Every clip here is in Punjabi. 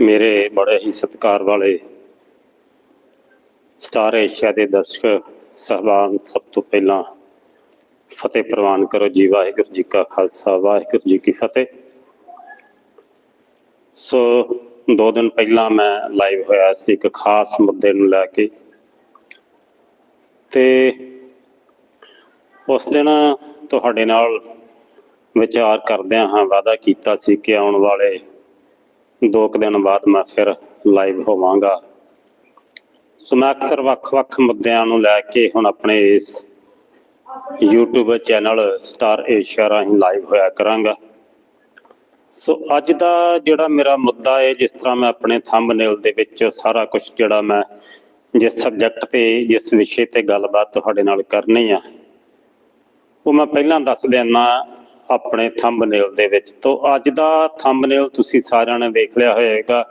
ਮੇਰੇ ਬੜੇ ਹੀ ਸਤਿਕਾਰ ਵਾਲੇ ਸਟਾਰ ਏਸ਼ੀਆ ਦੇ ਦਰਸ਼ਕ, ਸਹਿਬਾਨ, ਸਭ ਤੋਂ ਪਹਿਲਾਂ ਫਤਿਹ ਪ੍ਰਵਾਨ ਕਰੋ ਜੀ, ਵਾਹਿਗੁਰੂ ਜੀ ਕਾ ਖਾਲਸਾ, ਵਾਹਿਗੁਰੂ ਜੀ ਕੀ ਫਤਿਹ। ਸੋ, ਦੋ ਦਿਨ ਪਹਿਲਾਂ ਮੈਂ ਲਾਈਵ ਹੋਇਆ ਸੀ ਇੱਕ ਖਾਸ ਮੁੱਦੇ ਨੂੰ ਲੈ ਕੇ। ਤੇ ਉਸ ਦਿਨ ਤੁਹਾਡੇ ਨਾਲ ਵਿਚਾਰ ਕਰਦਿਆਂ ਹਾਂ ਵਾਅਦਾ ਕੀਤਾ ਸੀ ਕਿ ਆਉਣ ਵਾਲੇ ਦੋ ਕੁ ਦਿਨ ਬਾਅਦ ਮੈਂ ਫਿਰ ਲਾਈਵ ਹੋਵਾਂਗਾ। ਸੋ ਮੈਂ ਅਕਸਰ ਵੱਖ-ਵੱਖ ਮੁੱਦਿਆਂ ਨੂੰ ਲੈ ਕੇ ਹੁਣ ਆਪਣੇ ਇਸ YouTube ਚੈਨਲ ਸਟਾਰ ਏਸ਼ੀਆ ਰਾਹੀਂ ਲਾਈਵ ਹੋਇਆ ਕਰਾਂਗਾ। ਸੋ ਅੱਜ ਦਾ ਜਿਹੜਾ ਮੇਰਾ ਮੁੱਦਾ ਹੈ ਜਿਸ ਤਰ੍ਹਾਂ ਮੈਂ ਆਪਣੇ ਥੰਬਨੇਲ ਦੇ ਵਿੱਚ ਸਾਰਾ ਕੁਝ ਜਿਹੜਾ ਮੈਂ ਜਿਸ ਸਬਜੈਕਟ ਤੇ, ਜਿਸ ਵਿਸ਼ੇ ਤੇ ਗੱਲਬਾਤ ਤੁਹਾਡੇ ਨਾਲ ਕਰਨੀ ਆ, ਉਹ ਮੈਂ ਪਹਿਲਾਂ ਦੱਸ ਦਿੰਦਾ ਆਪਣੇ ਥੰਬਨੇਲ ਦੇ ਵਿੱਚ ਤੋਂ ਅੱਜ ਦਾ ਥੰਬਨੇਲ ਤੁਸੀਂ ਸਾਰਿਆਂ ਨੇ ਵੇਖ ਲਿਆ ਹੋਵੇਗਾ,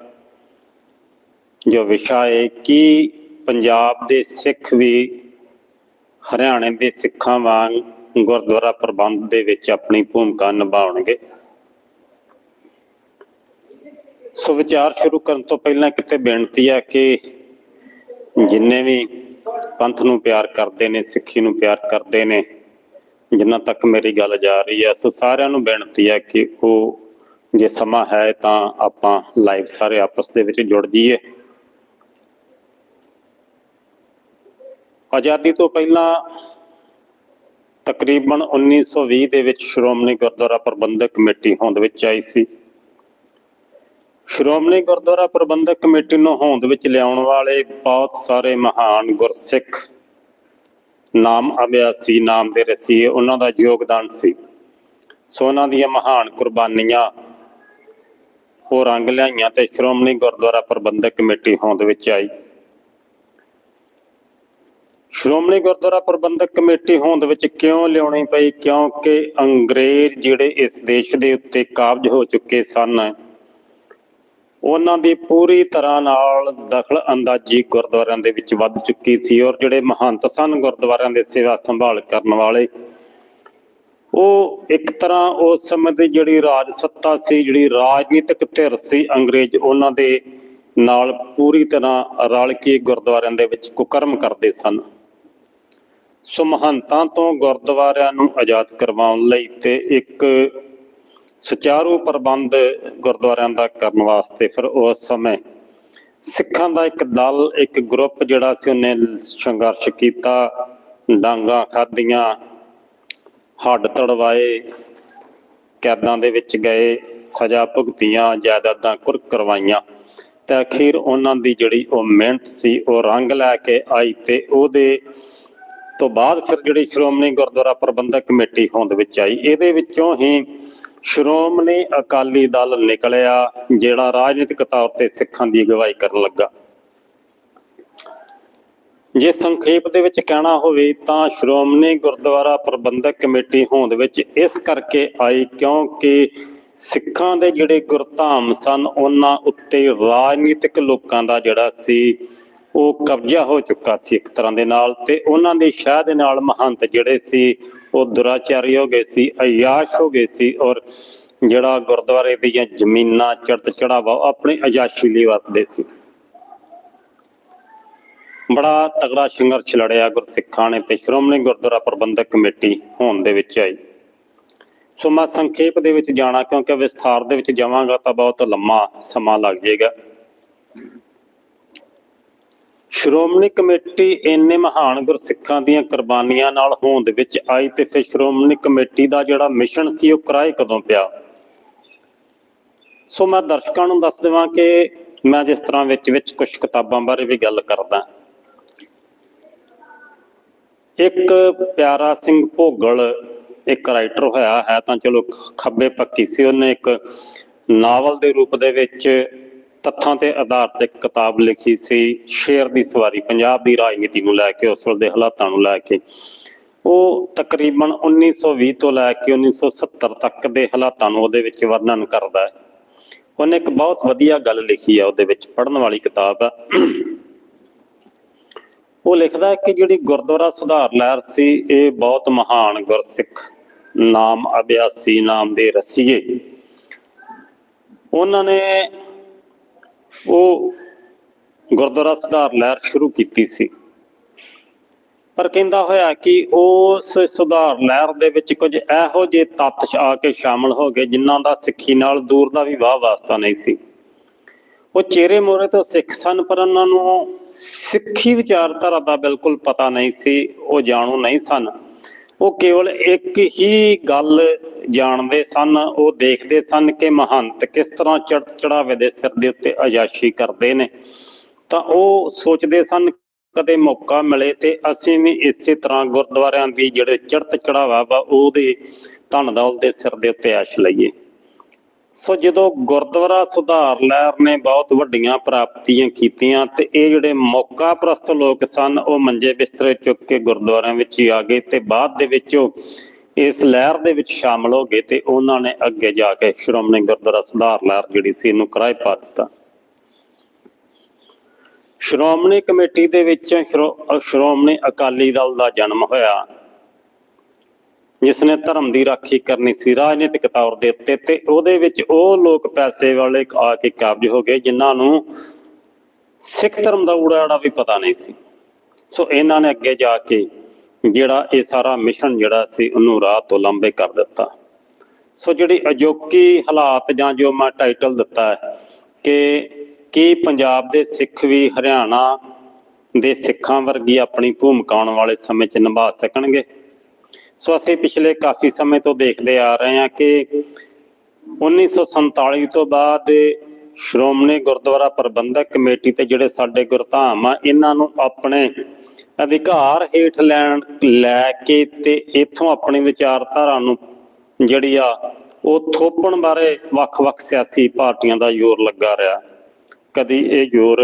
ਜੋ ਵਿਸ਼ਾ ਹੈ ਕਿ ਪੰਜਾਬ ਦੇ ਸਿੱਖ ਵੀ ਹਰਿਆਣੇ ਦੇ ਸਿੱਖਾਂ ਵਾਂਗ ਗੁਰਦੁਆਰਾ ਪ੍ਰਬੰਧ ਦੇ ਵਿੱਚ ਆਪਣੀ ਭੂਮਿਕਾ ਨਿਭਾਉਣਗੇ। ਸੋ ਵਿਚਾਰ ਸ਼ੁਰੂ ਕਰਨ ਤੋਂ ਪਹਿਲਾਂ ਕਿਤੇ ਬੇਨਤੀ ਹੈ ਕਿ ਜਿੰਨੇ ਵੀ ਪੰਥ ਨੂੰ ਪਿਆਰ ਕਰਦੇ ਨੇ, ਸਿੱਖੀ ਨੂੰ ਪਿਆਰ ਕਰਦੇ ਨੇ ਜਿੰਨਾ ਤੱਕ ਮੇਰੀ ਗੱਲ ਜਾ ਰਹੀ ਹੈ, ਸੋ ਸਾਰਿਆਂ ਨੂੰ ਬੇਨਤੀ ਹੈ ਕਿ ਉਹ ਜੇ ਸਮਾਂ ਹੈ ਤਾਂ ਆਪਾਂ ਲਾਈਵ ਸਾਰੇ ਆਪਸ ਦੇ ਵਿੱਚ ਜੁੜ ਜਾਈਏ। ਆਜ਼ਾਦੀ ਤੋਂ ਪਹਿਲਾਂ ਤਕਰੀਬਨ 1920 ਦੇ ਵਿੱਚ ਸ਼੍ਰੋਮਣੀ ਗੁਰਦੁਆਰਾ ਪ੍ਰਬੰਧਕ ਕਮੇਟੀ ਹੋਂਦ ਵਿੱਚ ਆਈ ਸੀ। ਸ਼੍ਰੋਮਣੀ ਗੁਰਦੁਆਰਾ ਪ੍ਰਬੰਧਕ ਕਮੇਟੀ ਨੂੰ ਹੋਂਦ ਵਿੱਚ ਲਿਆਉਣ ਵਾਲੇ ਬਹੁਤ ਸਾਰੇ ਮਹਾਨ ਗੁਰਸਿੱਖ ਨਾਮ ਅਭਿਆਸੀ ਨਾਮ ਦੇ ਰਸੀਏ ਉਹਨਾਂ ਦਾ ਯੋਗਦਾਨ ਸੀ। ਸੋ ਉਹਨਾਂ ਦੀਆਂ ਮਹਾਨ ਕੁਰਬਾਨੀਆਂ ਉਹ ਰੰਗ ਲਿਆਈਆਂ ਤੇ ਸ਼੍ਰੋਮਣੀ ਗੁਰਦੁਆਰਾ ਪ੍ਰਬੰਧਕ ਕਮੇਟੀ ਹੋਂਦ ਵਿੱਚ ਆਈ। ਸ਼੍ਰੋਮਣੀ ਗੁਰਦੁਆਰਾ ਪ੍ਰਬੰਧਕ ਕਮੇਟੀ ਹੋਂਦ ਵਿੱਚ ਕਿਉਂ ਲਿਆਉਣੀ ਪਈ? ਕਿਉਂਕਿ ਅੰਗਰੇਜ਼ ਜਿਹੜੇ ਇਸ ਦੇਸ਼ ਦੇ ਉੱਤੇ ਕਾਬਜ ਹੋ ਚੁੱਕੇ ਸਨ ਉਹਨਾਂ ਦੀ ਪੂਰੀ ਤਰ੍ਹਾਂ ਨਾਲ ਦਖਲ ਅੰਦਾਜ਼ੀ ਗੁਰਦੁਆਰਿਆਂ ਦੇ ਵਿੱਚ ਵੱਧ ਚੁੱਕੀ ਸੀ ਔਰ ਜਿਹੜੇ ਮਹੰਤ ਸਨ ਗੁਰਦੁਆਰਿਆਂ ਦੇ ਸੇਵਾ ਸੰਭਾਲ ਕਰਨ ਵਾਲੇ, ਉਹ ਇੱਕ ਤਰ੍ਹਾਂ ਉਸ ਸਮੇਂ ਦੀ ਜਿਹੜੀ ਰਾਜ ਸੱਤਾ ਸੀ, ਜਿਹੜੀ ਰਾਜਨੀਤਿਕ ਧਿਰ ਸੀ ਅੰਗਰੇਜ਼, ਉਹਨਾਂ ਦੇ ਨਾਲ ਪੂਰੀ ਤਰ੍ਹਾਂ ਰਲ ਕੇ ਗੁਰਦੁਆਰਿਆਂ ਦੇ ਵਿੱਚ ਕੁਕਰਮ ਕਰਦੇ ਸਨ। ਸੋ ਮਹੰਤਾਂ ਤੋਂ ਗੁਰਦੁਆਰਿਆਂ ਨੂੰ ਆਜ਼ਾਦ ਕਰਵਾਉਣ ਲਈ ਤੇ ਇੱਕ ਸੁਚਾਰੂ ਪ੍ਰਬੰਧ ਗੁਰਦੁਆਰਿਆਂ ਦਾ ਕਰਨ ਵਾਸਤੇ ਫਿਰ ਉਸ ਸਮੇਂ ਸਿੱਖਾਂ ਦਾ ਇੱਕ ਦਲ, ਇੱਕ ਗਰੁੱਪ ਜਿਹੜਾ ਸੀ ਉਹਨੇ ਸੰਘਰਸ਼ ਕੀਤਾ, ਡਾਂਗਾ ਖਾਧੀਆਂ, ਹੱਡ ਤੜਵਾਏ, ਕੈਦਾਂ ਦੇ ਵਿੱਚ ਗਏ, ਸਜ਼ਾ ਭੁਗਤੀਆਂ, ਜਾਇਦਾਦਾਂ ਕੁਰ ਕਰਵਾਈਆਂ। ਤੇ ਅਖੀਰ ਉਹਨਾਂ ਦੀ ਜਿਹੜੀ ਉਹ ਮਿਹਨਤ ਸੀ, ਉਹ ਰੰਗ ਲੈ ਕੇ ਆਈ ਤੇ ਉਹਦੇ ਤੋਂ ਬਾਅਦ ਫਿਰ ਜਿਹੜੀ ਸ਼੍ਰੋਮਣੀ ਗੁਰਦੁਆਰਾ ਪ੍ਰਬੰਧਕ ਕਮੇਟੀ ਹੋਂਦ ਵਿੱਚ ਆਈ। ਇਹਦੇ ਵਿੱਚੋਂ ਹੀ ਸ਼੍ਰੋਮਣੀ ਅਕਾਲੀ ਦਲ ਨਿਕਲਿਆ, ਜਿਹੜਾ ਰਾਜਨੀਤਿਕ ਤੌਰ ਤੇ ਸਿੱਖਾਂ ਦੀ ਅਗਵਾਈ ਕਰਨ ਲੱਗਾ। ਜੇ ਸੰਖੇਪ ਦੇ ਵਿੱਚ ਕਹਿਣਾ ਹੋਵੇ ਤਾਂ ਸ਼੍ਰੋਮਣੀ ਗੁਰਦੁਆਰਾ ਪ੍ਰਬੰਧਕ ਕਮੇਟੀ ਹੋਂਦ ਵਿੱਚ ਇਸ ਕਰਕੇ ਆਈ ਕਿਉਂਕਿ ਸਿੱਖਾਂ ਦੇ ਜਿਹੜੇ ਗੁਰਧਾਮ ਸਨ, ਉਹਨਾਂ ਉੱਤੇ ਰਾਜਨੀਤਿਕ ਲੋਕਾਂ ਦਾ ਜਿਹੜਾ ਸੀ, ਉਹ ਕਬਜ਼ਾ ਹੋ ਚੁੱਕਾ ਸੀ ਇੱਕ ਤਰ੍ਹਾਂ ਦੇ ਨਾਲ ਤੇ ਉਹਨਾਂ ਦੇ ਸ਼ਾਹ ਦੇ ਨਾਲ ਮਹੰਤ ਜਿਹੜੇ ਸੀ ਉਹ ਦੁਰਾਚਾਰੀ ਹੋ ਗਏ ਸੀ, ਅਯਾਸ਼ ਹੋ ਗਏ ਸੀ ਔਰ ਜਿਹੜਾ ਗੁਰਦੁਆਰੇ ਦੀਆਂ ਜ਼ਮੀਨਾਂ ਚੜਤ ਚੜਾਵਾ ਉਹ ਆਪਣੀ ਅਯਾਸ਼ੀ ਲਈ ਵਰਤਦੇ ਸੀ। ਬੜਾ ਤਗੜਾ ਸੰਘਰਸ਼ ਲੜਿਆ ਗੁਰਸਿੱਖਾਂ ਨੇ ਤੇ ਸ਼੍ਰੋਮਣੀ ਗੁਰਦੁਆਰਾ ਪ੍ਰਬੰਧਕ ਕਮੇਟੀ ਹੋਣ ਦੇ ਵਿੱਚ ਆਈ। ਸੋ ਮੈਂ ਸੰਖੇਪ ਦੇ ਵਿੱਚ ਜਾਣਾ, ਕਿਉਂਕਿ ਵਿਸਥਾਰ ਦੇ ਵਿੱਚ ਜਾਵਾਂਗਾ ਤਾਂ ਬਹੁਤ ਲੰਮਾ ਸਮਾਂ ਲੱਗ ਜਾਏਗਾ। ਸ਼੍ਰੋਮਣੀ ਕਮੇਟੀ ਇੰਨੇ ਮਹਾਨ ਗੁਰਸਿੱਖਾਂ ਦੀਆਂ ਕੁਰਬਾਨੀਆਂ ਨਾਲ ਹੋਂਦ ਵਿੱਚ ਆਈ ਤੇ ਫਿਰ ਸ਼੍ਰੋਮਣੀ ਕਮੇਟੀ ਦਾ ਜਿਹੜਾ ਮਿਸ਼ਨ ਸੀ ਉਹ ਕਿਰਾਏ ਕਦੋਂ ਪਿਆ? ਸੋ ਮੈਂ ਦਰਸ਼ਕਾਂ ਨੂੰ ਦੱਸ ਦੇਵਾਂ ਕਿ ਮੈਂ ਜਿਸ ਤਰ੍ਹਾਂ ਵਿੱਚ ਵਿੱਚ ਕੁਝ ਕਿਤਾਬਾਂ ਬਾਰੇ ਵੀ ਗੱਲ ਕਰਦਾ। ਇੱਕ ਪਿਆਰਾ ਸਿੰਘ ਭੋਗਲ, ਇੱਕ ਰਾਈਟਰ ਹੋਇਆ ਹੈ ਤਾਂ ਚਲੋ ਖੱਬੇ ਪੱਕੀ ਸੀ ਉਹਨੇ ਇੱਕ ਨਾਵਲ ਦੇ ਰੂਪ ਦੇ ਵਿੱਚ ਤੱਥਾਂ ਤੇ ਆਧਾਰਿਤ ਇੱਕ ਕਿਤਾਬ ਲਿਖੀ ਸੀ, ਸ਼ੇਰ ਦੀ ਸਵਾਰੀ, ਪੰਜਾਬ ਦੀ ਰਾਜਨੀਤੀ ਨੂੰ ਲੈ ਕੇ, ਉਸ ਵੇਲੇ ਦੇ ਹਾਲਾਤਾਂ ਨੂੰ ਲੈ ਕੇ। ਉਹ ਤਕਰੀਬਨ 1920 ਤੋਂ ਲੈ ਕੇ 1970 ਤੱਕ ਦੇ ਹਾਲਾਤਾਂ ਨੂੰ ਉਹਦੇ ਵਿੱਚ ਵਰਣਨ ਕਰਦਾ ਹੈ। ਉਹਨੇ ਇੱਕ ਬਹੁਤ ਵਧੀਆ ਗੱਲ ਲਿਖੀ ਹੈ ਉਹਦੇ ਵਿੱਚ ਪੜ੍ਹਨ ਵਾਲੀ ਕਿਤਾਬ ਹੈ ਉਹ ਲਿਖਦਾ ਹੈ ਕਿ ਜਿਹੜੀ ਗੁਰਦੁਆਰਾ ਸੁਧਾਰ ਲਹਿਰ ਸੀ, ਇਹ ਬਹੁਤ ਮਹਾਨ ਗੁਰਸਿੱਖ ਨਾਮ ਅਭਿਆਸੀ ਨਾਮ ਦੇ ਰਸੀਏ। ਉਹਨਾਂ ਨੇ ਉਹ ਗੁਰਦੁਆਰਾ ਸੁਧਾਰ ਲਹਿਰ ਸ਼ੁਰੂ ਕੀਤੀ ਸੀ। ਪਰ ਕਹਿੰਦਾ ਹੋਇਆ ਕਿ ਉਸ ਸੁਧਾਰ ਲਹਿਰ ਦੇ ਵਿੱਚ ਕੁਝ ਇਹੋ ਜਿਹੇ ਤੱਤ ਆ ਕੇ ਸ਼ਾਮਲ ਹੋ ਗਏ ਜਿਨ੍ਹਾਂ ਦਾ ਸਿੱਖੀ ਨਾਲ ਦੂਰ ਦਾ ਵੀ ਵਾਹ ਵਾਸਤਾ ਨਹੀਂ ਸੀ। ਉਹ ਚਿਹਰੇ ਮੋਰੇ ਤੋਂ ਸਿੱਖ ਸਨ, ਪਰ ਉਹਨਾਂ ਨੂੰ ਸਿੱਖੀ ਵਿਚਾਰਧਾਰਾ ਦਾ ਬਿਲਕੁਲ ਪਤਾ ਨਹੀਂ ਸੀ, ਉਹ ਜਾਣੂ ਨਹੀਂ ਸਨ। ਉਹ ਕੇਵਲ ਇੱਕ ਹੀ ਗੱਲ ਜਾਣਦੇ ਸਨ, ਉਹ ਦੇਖਦੇ ਸਨ ਕਿ ਮਹੰਤ ਕਿਸ ਤਰ੍ਹਾਂ ਚੜ ਚੜਾਵੇ ਦੇ ਸਿਰ ਦੇ ਉੱਤੇ ਅਜਾਸ਼ੀ ਕਰਦੇ ਨੇ। ਤਾਂ ਉਹ ਸੋਚਦੇ ਸਨ, ਕਦੇ ਮੌਕਾ ਮਿਲੇ ਤੇ ਅਸੀਂ ਵੀ ਇਸੇ ਤਰ੍ਹਾਂ ਗੁਰਦੁਆਰਿਆਂ ਦੀ ਜਿਹੜੇ ਚੜਤ ਚੜਾਵਾ ਵਾ, ਉਹਦੇ ਧਨ ਦੌਲਤ ਦੇ ਸਿਰ ਦੇ ਉੱਤੇ ਆਸ਼ ਲਈਏ। ਸੋ ਜਦੋਂ ਗੁਰਦੁਆਰਾ ਸੁਧਾਰ ਲਹਿਰ ਨੇ ਬਹੁਤ ਵੱਡੀਆਂ ਪ੍ਰਾਪਤੀਆਂ ਕੀਤੀਆਂ ਤੇ ਇਹ ਜਿਹੜੇ ਮੌਕਾ ਪ੍ਰਸਤ ਲੋਕ ਸਨ, ਉਹ ਮੰਜੇ ਬਿਸਤਰੇ ਚੁੱਕ ਕੇ ਗੁਰਦੁਆਰਿਆਂ ਵਿੱਚ ਆ ਗਏ ਤੇ ਬਾਅਦ ਦੇ ਵਿੱਚ ਇਸ ਲਹਿਰ ਦੇ ਵਿੱਚ ਸ਼ਾਮਲ ਹੋ ਗਏ ਤੇ ਉਹਨਾਂ ਨੇ ਅੱਗੇ ਜਾ ਕੇ ਸ਼੍ਰੋਮਣੀ ਗੁਰਦੁਆਰਾ ਸੁਧਾਰ ਲਹਿਰ ਜਿਹੜੀ ਸੀ ਇਹਨੂੰ ਕਿਰਾਏ ਪਾ ਦਿੱਤਾ। ਸ਼੍ਰੋਮਣੀ ਕਮੇਟੀ ਦੇ ਵਿੱਚ ਸ਼੍ਰੋ- ਸ਼੍ਰੋਮਣੀ ਅਕਾਲੀ ਦਲ ਦਾ ਜਨਮ ਹੋਇਆ। ਜਿਸ ਨੇ ਧਰਮ ਦੀ ਰਾਖੀ ਕਰਨੀ ਸੀ, ਰਾਜਨੀਤਿਕ ਤੌਰ ਦੇ ਉੱਤੇ ਤੇ ਉਹਦੇ ਵਿੱਚ ਉਹ ਲੋਕ ਪੈਸੇ ਵਾਲੇ ਆ ਕੇ ਕਾਬਜ ਹੋ ਗਏ, ਜਿਨ੍ਹਾਂ ਨੂੰ ਸਿੱਖ ਧਰਮ ਦਾ ਊੜਾ ਵੀ ਪਤਾ ਨਹੀਂ ਸੀ। ਸੋ ਇਹਨਾਂ ਨੇ ਅੱਗੇ ਜਾ ਕੇ ਜਿਹੜਾ ਇਹ ਸਾਰਾ ਮਿਸ਼ਨ ਜਿਹੜਾ ਸੀ, ਉਹਨੂੰ ਰਾਹ ਤੋਂ ਲੰਬੇ ਕਰ ਦਿੱਤਾ। ਸੋ ਜਿਹੜੀ ਅਜੋਕੀ ਹਾਲਾਤ ਜਾਂ ਜੋ ਮੈਂ ਟਾਈਟਲ ਦਿੱਤਾ ਹੈ ਕਿ ਕੀ ਪੰਜਾਬ ਦੇ ਸਿੱਖ ਵੀ ਹਰਿਆਣਾ ਦੇ ਸਿੱਖਾਂ ਵਰਗੀ ਆਪਣੀ ਭੂਮਿਕਾ ਆਉਣ ਵਾਲੇ ਸਮੇਂ 'ਚ ਨਿਭਾ ਸਕਣਗੇ ਸੋ ਅਸੀਂ ਪਿਛਲੇ ਕਾਫੀ ਸਮੇਂ ਤੋਂ ਦੇਖਦੇ ਆ ਰਹੇ ਹਾਂ ਕਿ 1947 ਤੋਂ ਬਾਅਦ ਸ਼੍ਰੋਮਣੀ ਗੁਰਦੁਆਰਾ ਪ੍ਰਬੰਧਕ ਕਮੇਟੀ ਤੇ ਜਿਹੜੇ ਸਾਡੇ ਗੁਰਧਾਮ ਆ, ਇਹਨਾਂ ਨੂੰ ਆਪਣੇ ਅਧਿਕਾਰ ਹੇਠ ਲੈਣ, ਲੈ ਕੇ ਤੇ ਇਥੋਂ ਆਪਣੀ ਵਿਚਾਰਧਾਰਾ ਨੂੰ ਜਿਹੜੀ ਆ, ਉਹ ਥੋਪਣ ਬਾਰੇ ਵੱਖ-ਵੱਖ ਸਿਆਸੀ ਪਾਰਟੀਆਂ ਦਾ ਜ਼ੋਰ ਲੱਗਾ ਰਿਹਾ। ਕਦੀ ਇਹ ਜ਼ੋਰ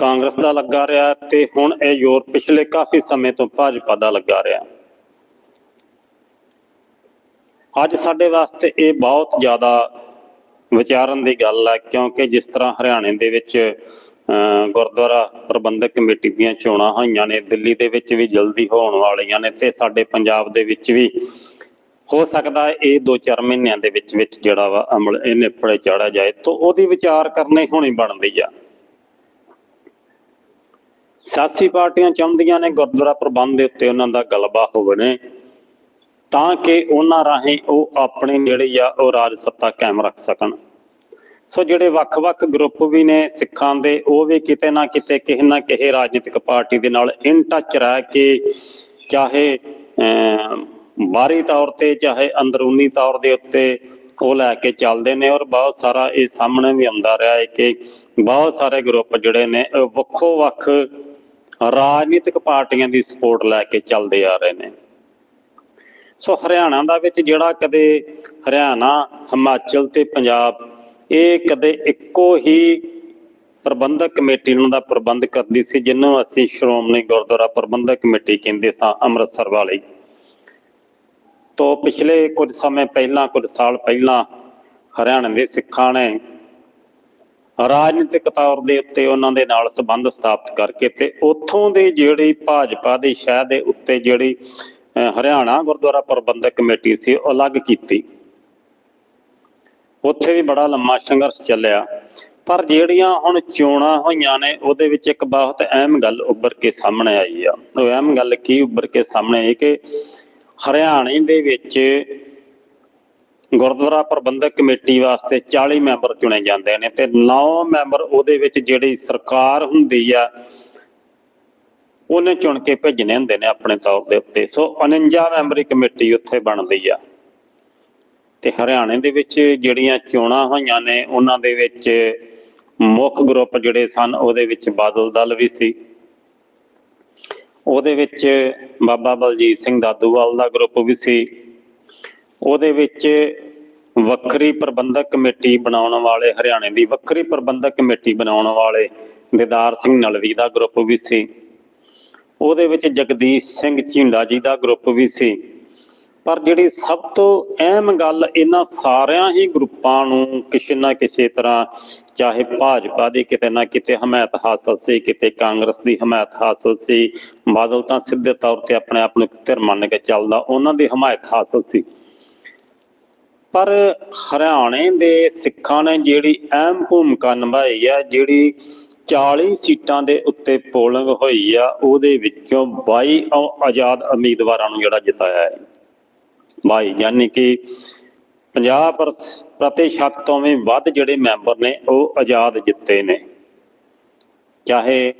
ਕਾਂਗਰਸ ਦਾ ਲੱਗਾ ਰਿਹਾ ਤੇ ਹੁਣ ਇਹ ਜ਼ੋਰ ਪਿਛਲੇ ਕਾਫੀ ਸਮੇਂ ਤੋਂ ਭਾਜਪਾ ਦਾ ਲੱਗਾ ਰਿਹਾ ਅੱਜ ਸਾਡੇ ਵਾਸਤੇ ਇਹ ਬਹੁਤ ਜ਼ਿਆਦਾ ਵਿਚਾਰਨ ਦੀ ਗੱਲ ਹੈ ਕਿਉਂਕਿ ਜਿਸ ਤਰ੍ਹਾਂ ਹਰਿਆਣੇ ਦੇ ਵਿੱਚ ਅਹ, ਗੁਰਦੁਆਰਾ ਪ੍ਰਬੰਧਕ ਕਮੇਟੀ ਦੀਆਂ ਚੋਣਾਂ ਹੋਈਆਂ ਨੇ ਦਿੱਲੀ ਦੇ ਵਿੱਚ ਵੀ ਜਲਦੀ ਹੋਣ ਵਾਲੀਆਂ ਨੇ ਤੇ ਸਾਡੇ ਪੰਜਾਬ ਦੇ ਵਿੱਚ ਵੀ ਹੋ ਸਕਦਾ ਇਹ 2-4 ਮਹੀਨਿਆਂ ਦੇ ਵਿੱਚ ਵਿੱਚ ਜਿਹੜਾ ਵਾ ਅਮਲ ਇਹ ਨਿਪੜੇ ਚਾੜਿਆ ਜਾਏ ਤਾਂ ਉਹਦੀ ਵਿਚਾਰ ਕਰਨੀ ਹੋਣੀ ਬਣਦੀ ਆ। ਸਿਆਸੀ ਪਾਰਟੀਆਂ ਚਾਹੁੰਦੀਆਂ ਨੇ ਗੁਰਦੁਆਰਾ ਪ੍ਰਬੰਧ ਦੇ ਉੱਤੇ ਉਹਨਾਂ ਦਾ ਗਲਬਾ ਹੋਵੇ ਤਾਂ ਕਿ ਉਹਨਾਂ ਰਾਹੀਂ ਉਹ ਆਪਣੀ ਜਿਹੜੀ ਆ ਉਹ ਰਾਜ ਸੱਤਾ ਕਾਇਮ ਰੱਖ ਸਕਣ। ਸੋ ਜਿਹੜੇ ਵੱਖ-ਵੱਖ ਗਰੁੱਪ ਵੀ ਨੇ ਸਿੱਖਾਂ ਦੇ ਉਹ ਵੀ ਕਿਤੇ ਨਾ ਕਿਤੇ ਕਿਸੇ ਨਾ ਕਿਸੇ ਰਾਜਨੀਤਿਕ ਪਾਰਟੀ ਦੇ ਨਾਲ ਇਨ ਟੱਚ ਰਹਿ ਕੇ ਚਾਹੇ ਅਮ, ਬਾਹਰੀ ਤੌਰ ਤੇ ਚਾਹੇ ਅੰਦਰੂਨੀ ਤੌਰ ਦੇ ਉੱਤੇ ਉਹ ਲੈ ਕੇ ਚੱਲਦੇ ਨੇ। ਔਰ ਬਹੁਤ ਸਾਰਾ ਇਹ ਸਾਹਮਣੇ ਵੀ ਆਉਂਦਾ ਰਿਹਾ ਹੈ ਕਿ ਬਹੁਤ ਸਾਰੇ ਗਰੁੱਪ ਜਿਹੜੇ ਨੇ ਵੱਖੋ ਵੱਖ ਰਾਜਨੀਤਿਕ ਪਾਰਟੀਆਂ ਦੀ ਸਪੋਰਟ ਲੈ ਕੇ ਚੱਲਦੇ ਆ ਰਹੇ ਨੇ। ਸੋ ਹਰਿਆਣਾ ਦਾ ਵਿੱਚ ਜਿਹੜਾ ਕਦੇ ਹਰਿਆਣਾ, ਹਿਮਾਚਲ ਤੇ ਪੰਜਾਬ, ਇਹ ਕਦੇ ਇੱਕੋ ਹੀ ਪ੍ਰਬੰਧਕ ਕਮੇਟੀ ਨੂੰ ਦਾ ਪ੍ਰਬੰਧ ਕਰਦੀ ਸੀ, ਜਿਹਨੂੰ ਅਸੀਂ ਸ਼੍ਰੋਮਣੀ ਗੁਰਦੁਆਰਾ ਪ੍ਰਬੰਧਕ ਕਮੇਟੀ ਕਹਿੰਦੇ ਸਾਂ, ਅੰਮ੍ਰਿਤਸਰ ਵਾਲੀ। ਤੋਂ ਪਿਛਲੇ ਕੁਝ ਸਮੇਂ ਪਹਿਲਾਂ, ਕੁਝ ਸਾਲ ਪਹਿਲਾਂ, ਹਰਿਆਣਾ ਦੇ ਸਿੱਖਾਂ ਨੇ ਰਾਜਨੀਤਿਕ ਤੌਰ ਦੇ ਉੱਤੇ ਉਹਨਾਂ ਦੇ ਨਾਲ ਸੰਬੰਧ ਸਥਾਪਿਤ ਕਰਕੇ ਤੇ ਉੱਥੋਂ ਦੇ ਜਿਹੜੀ ਭਾਜਪਾ ਦੀ ਸ਼ਹਿ ਦੇ ਉੱਤੇ ਜਿਹੜੀ ਹਰਿਆਣਾ ਗੁਰਦੁਆਰਾ ਪ੍ਰਬੰਧਕ ਕਮੇਟੀ ਸੀ, ਉਹ ਅਲੱਗ ਕੀਤੀ। ਉੱਥੇ ਵੀ ਬੜਾ ਲੰਮਾ ਸੰਘਰਸ਼ ਚੱਲਿਆ। ਪਰ ਜਿਹੜੀਆਂ ਹੁਣ ਚੋਣਾਂ ਹੋਈਆਂ ਨੇ, ਉਹਦੇ ਵਿੱਚ ਇੱਕ ਬਹੁਤ ਅਹਿਮ ਗੱਲ ਉੱਭਰ ਕੇ ਸਾਹਮਣੇ ਆਈ ਆ। ਉਹ ਅਹਿਮ ਗੱਲ ਕੀ ਉੱਭਰ ਕੇ ਸਾਹਮਣੇ ਆਈ? ਕਿ ਹਰਿਆਣੇ ਦੇ ਵਿੱਚ ਗੁਰਦੁਆਰਾ ਪ੍ਰਬੰਧਕ ਕਮੇਟੀ ਵਾਸਤੇ 40 ਮੈਂਬਰ ਚੁਣੇ ਜਾਂਦੇ ਨੇ ਤੇ 9 ਮੈਂਬਰ ਉਹਦੇ ਵਿੱਚ ਜਿਹੜੀ ਸਰਕਾਰ ਹੁੰਦੀ ਆ, ਉਹਨੇ ਚੁਣ ਕੇ ਭੇਜਣੇ ਹੁੰਦੇ ਨੇ ਆਪਣੇ ਤੌਰ ਦੇ ਉੱਤੇ। ਸੋ 49 ਮੈਂਬਰੀ ਕਮੇਟੀ ਉੱਥੇ ਬਣਦੀ ਆ। ਤੇ ਹਰਿਆਣੇ ਦੇ ਵਿੱਚ ਜਿਹੜੀਆਂ ਚੋਣਾਂ ਹੋਈਆਂ ਨੇ, ਉਹਨਾਂ ਦੇ ਵਿੱਚ ਮੁੱਖ ਗਰੁੱਪ ਜਿਹੜੇ ਸਨ, ਉਹਦੇ ਵਿੱਚ ਬਾਦਲ ਦਲ ਵੀ ਸੀ। ਉਹਦੇ ਵਿੱਚ ਬਾਬਾ ਬਲਜੀਤ ਸਿੰਘ ਦਾਦੂਵਾਲ ਦਾ ਗਰੁੱਪ ਵੀ ਸੀ। ਉਹਦੇ ਵਿੱਚ ਵੱਖਰੀ ਪ੍ਰਬੰਧਕ ਕਮੇਟੀ ਬਣਾਉਣ ਵਾਲੇ ਹਰਿਆਣੇ ਦੀ ਵੱਖਰੀ ਪ੍ਰਬੰਧਕ ਕਮੇਟੀ ਬਣਾਉਣ ਵਾਲੇ ਦਿਦਾਰ ਸਿੰਘ ਨਲਵੀ ਦਾ ਗਰੁੱਪ ਵੀ ਸੀ। ਉਹਦੇ ਵਿੱਚ ਜਗਦੀਸ਼ ਸਿੰਘ ਝਿੰਡਾ ਜੀ ਦਾ ਗਰੁੱਪ ਵੀ ਸੀ। ਪਰ ਜਿਹੜੀ ਸਭ ਤੋਂ ਅਹਿਮ ਗੱਲ ਇਹਨਾਂ ਸਾਰਿਆਂ ਹੀ ਗਰੁੱਪਾਂ ਨੂੰ ਕਿਸੇ ਨਾ ਕਿਸੇ ਤਰ੍ਹਾਂ, ਚਾਹੇ ਭਾਜਪਾ ਦੀ ਕਿਤੇ ਨਾ ਕਿਤੇ ਹਮਾਇਤ ਹਾਸਲ ਸੀ, ਕਿਤੇ ਕਾਂਗਰਸ ਦੀ ਹਮਾਇਤ ਹਾਸਲ ਸੀ, ਬਾਦਲ ਤਾਂ ਸਿੱਧੇ ਤੌਰ ਤੇ ਆਪਣੇ ਆਪ ਨੂੰ ਧਿਰ ਮੰਨ ਕੇ ਚੱਲਦਾ, ਉਹਨਾਂ ਦੀ ਹਮਾਇਤ ਹਾਸਲ ਸੀ। ਪਰ ਹਰਿਆਣੇ ਦੇ ਸਿੱਖਾਂ ਨੇ ਜਿਹੜੀ ਅਹਿਮ ਭੂਮਿਕਾ ਨਿਭਾਈ ਆ, ਜਿਹੜੀ 40 ਸੀਟਾਂ ਦੇ ਉੱਤੇ ਪੋਲਿੰਗ ਹੋਈ ਆ, ਉਹਦੇ ਵਿੱਚੋਂ 22 ਆਜ਼ਾਦ ਉਮੀਦਵਾਰਾਂ ਨੂੰ ਜਿਹੜਾ ਜਿਤਾਇਆ ਹੈ। 22 ਯਾਨੀ ਕਿ 50 ਪ੍ਰਤੀਸ਼ਤ ਤੋਂ ਵੀ ਵੱਧ ਜਿਹੜੇ ਮੈਂਬਰ ਨੇ, ਉਹ ਆਜ਼ਾਦ ਜਿੱਤੇ ਨੇ। ਚਾਹੇ